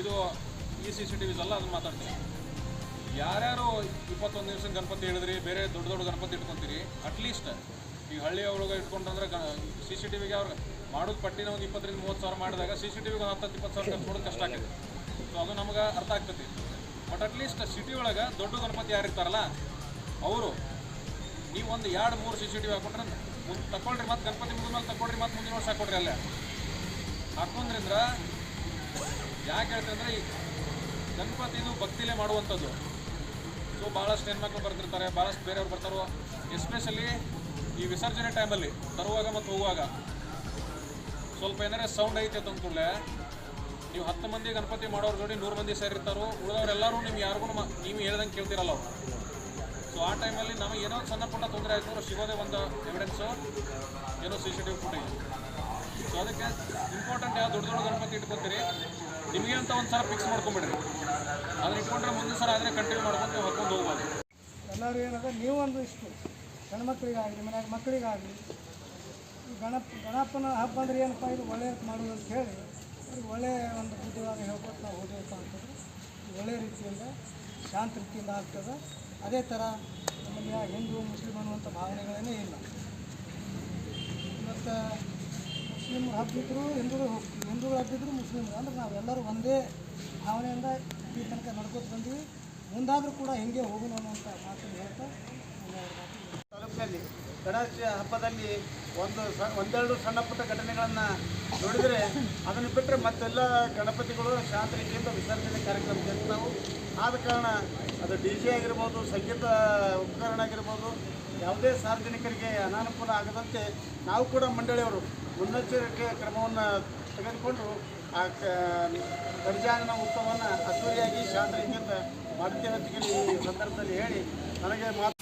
ಇದು. ಈ C C T ವಿಸ್ ಅದನ್ನು ಮಾತಾಡ್ತೀನಿ. ಯಾರ್ಯಾರು ಇಪ್ಪತ್ತೊಂದು ದಿವಸ ಗಣಪತಿ ಹೇಳಿದ್ರಿ, ಬೇರೆ ದೊಡ್ಡ ದೊಡ್ಡ ಗಣಪತಿ ಇಟ್ಕೊತೀರಿ ಅಟ್ಲೀಸ್ಟ್ ಈಗ ಹಳ್ಳಿ ಒಳಗೆ ಇಟ್ಕೊಂಡ್ರೆ ಸಿ ಸಿ ಟಿ ವಿಗೆ ಅವ್ರಿಗೆ ಮಾಡೋದು ಪಟ್ಟಿನ ಒಂದು ಇಪ್ಪತ್ತರಿಂದ ಮೂವತ್ತು ಸಾವಿರ ಮಾಡಿದಾಗ ಸಿ ಸಿ ಟಿ ವಿಗೆ ಹತ್ತು ಇಪ್ಪತ್ತು ಸಾವಿರ ಖರ್ಚು ಮಾಡೋದು ಕಷ್ಟ ಆಗ್ತದೆ. ಸೊ ಅದು ನಮ್ಗೆ ಅರ್ಥ ಆಗ್ತೈತಿ ಬಟ್ ಅಟ್ಲೀಸ್ಟ್ ಸಿಟಿ ಒಳಗೆ ದೊಡ್ಡ ಗಣಪತಿ ಯಾರು ಇರ್ತಾರಲ್ಲ, ಅವರು ನೀವು ಒಂದು ಎರಡು, ಮೂರು ಸಿ ಸಿ ಟಿ ವಿ ಹಾಕೊಂಡ್ರೆ ಮುಂದೆ ತಗೊಳ್ರಿ ಮತ್ತೆ ಗಣಪತಿ ಮುಗಿದ್ಮೇಲೆ ತಗೊಳ್ರಿ ಮತ್ತೆ ಮುಂದಿನ ವರ್ಷ ಹಾಕೊಡ್ರಿ ಅಲ್ಲೇ. ಹಾಕೊಂಡ್ರಿಂದ ಯಾಕೆ ಹೇಳ್ತಂದ್ರೆ ಈ ಗಣಪತಿದು ಭಕ್ತಿಲೇ ಮಾಡುವಂಥದ್ದು. ಸೊ ಭಾಳಷ್ಟು ಹೆಣ್ಮಕ್ಳು ಬರ್ತಿರ್ತಾರೆ ಭಾಳಷ್ಟು ಬೇರೆಯವ್ರು ಬರ್ತಾರೋ ಎಸ್ಪೆಷಲಿ ಈ ವಿಸರ್ಜನೆ ಟೈಮಲ್ಲಿ ತರುವಾಗ ಮತ್ತು ಹೋಗುವಾಗ. ಸ್ವಲ್ಪ ಏನಾರೇ ಸೌಂಡ್ ಐತೆ ಅಂತ ನೀವು ಹತ್ತು ಮಂದಿ ಗಣಪತಿ ಮಾಡೋರು ಜೋಡಿ ನೂರು ಮಂದಿ ಸೇರಿರ್ತಾರೋ ಉಳಿದವರೆಲ್ಲರೂ ನಿಮ್ಗೆ ಯಾರಿಗೂ ನೀವು ಹೇಳ್ದಂಗೆ ಕೇಳ್ತಿರಲ್ಲ ಅವ್ರು. ಸೊ ಆ ಟೈಮಲ್ಲಿ ನಮಗೆ ಏನೋ ಸಣ್ಣ ಪುಟ್ಟ ತೊಂದರೆ ಆಯಿತು ಸಿಗೋದೇ ಒಂದು ಎವಿಡೆನ್ಸು ಏನೋ C C T V footage so ಅದಕ್ಕೆ ಇಂಪಾರ್ಟೆಂಟ್ ಯಾವ ದೊಡ್ಡ ದೊಡ್ಡ ಗಣಪತಿ ಇಟ್ಕೊತೀರಿ? ನಿಮಗೆ ಅಂತ ಒಂದು ಸಲ ಫಿಕ್ಸ್ ಮಾಡ್ಕೊಂಬಿಡ್ರಿ. ಅದನ್ನ ಇಟ್ಕೊಂಡ್ರೆ ಮುಂದೆ ಸಲ ಅದನ್ನೇ ಕಂಟಿನ್ಯೂ ಮಾಡ್ಕೊಂಡು ಹೊತ್ಕೊಂಡು ಹೋಗ್ಬೋದು. ಎಲ್ಲರೂ ಏನದ ನೀವು ಒಂದು ಇಷ್ಟು ಗಣಮಕ್ಕಳಿಗಾಗಲಿ ಮನೆಯಾಗ ಮಕ್ಕಳಿಗಾಗಲಿ ಗಣಪ, ಗಣಪನ ಹಬ್ಬ ಅಂದ್ರೆ ಏನಪ್ಪ, ಇದು ಒಳ್ಳೆಯ ಮಾಡೋದು ಅಂತ ಹೇಳಿ ಅವ್ರಿಗೆ ಒಳ್ಳೆಯ ಒಂದು ಬುದ್ಧಿವಾದ ಹೇಳ್ಕೊಟ್ಟು ನಾವು ಹೋಗ್ಬೇಕು ಅಂತಂದ್ರೆ ಒಳ್ಳೆಯ ರೀತಿಯಿಂದ, ಶಾಂತ ರೀತಿಯಿಂದ ಆಗ್ತದೆ. ಅದೇ ಥರ ನಮ್ಮಲ್ಲಿ ಹಿಂದೂ ಮುಸ್ಲಿಮ್ ಅನ್ನುವಂಥ ಭಾವನೆಗಳೇ ಇಲ್ಲ. ಮತ್ತು ಮುಸ್ಲಿಮ್ ಹಬ್ಬಿದ್ರು, ಹಿಂದೂಗಳು ಹಿಂದೂಗಳು ಹಬ್ಬಿದ್ರು, ಮುಸ್ಲಿಮ್ರು. ಅಂದ್ರೆ ನಾವೆಲ್ಲರೂ ಒಂದೇ ಭಾವನೆಯಿಂದ ಈ ತನಕ ನಡ್ಕೊತ ಬಂದ್ವಿ. ಮುಂದಾದರೂ ಕೂಡ ಹೆಂಗೆ ಹೋಗೋಣ ಅನ್ನುವಂಥ ಮಾತನ್ನು ಹೇಳ್ತಾ ತಾಲೂಕಿನಲ್ಲಿ ಗಣೇಶ ಹಬ್ಬದಲ್ಲಿ ಒಂದು ಸ, ಒಂದೆರಡು ಸಣ್ಣ ಪುಟ್ಟ ಘಟನೆಗಳನ್ನು ನೋಡಿದರೆ ಅದನ್ನು ಬಿಟ್ಟರೆ ಮತ್ತೆಲ್ಲ ಗಣಪತಿಗಳು ಶಾಂತ ವಿಸರ್ಜನೆ ಕಾರ್ಯಕ್ರಮ ಜರುಗ್ತಾವು ಆದ ಕಾರಣ ಅದು ಡಿ ಜೆ ಆಗಿರ್ಬೋದು, ಸಂಗೀತ ಉಪಕರಣ ಆಗಿರ್ಬೋದು, ಯಾವುದೇ ಸಾರ್ವಜನಿಕರಿಗೆ ಅನಾನುಕೂಲ ಆಗದಂತೆ ನಾವು ಕೂಡ ಮಂಡಳಿಯವರು ಮುನ್ನೆಚ್ಚರಿಕೆ ಕ್ರಮವನ್ನು ತೆಗೆದುಕೊಂಡು ಆ ಕ ಗಡಿಜಾಂಗನ ಉತ್ಸವವನ್ನು ಅದ್ದೂರಿಯಾಗಿ ಶಾಂತ ರೀತಿಯಿಂದ ಮಾಡ್ತೇವೆ ಅಂತ ಈ ಸಂದರ್ಭದಲ್ಲಿ ಹೇಳಿ, ನನಗೆ ಮಾತು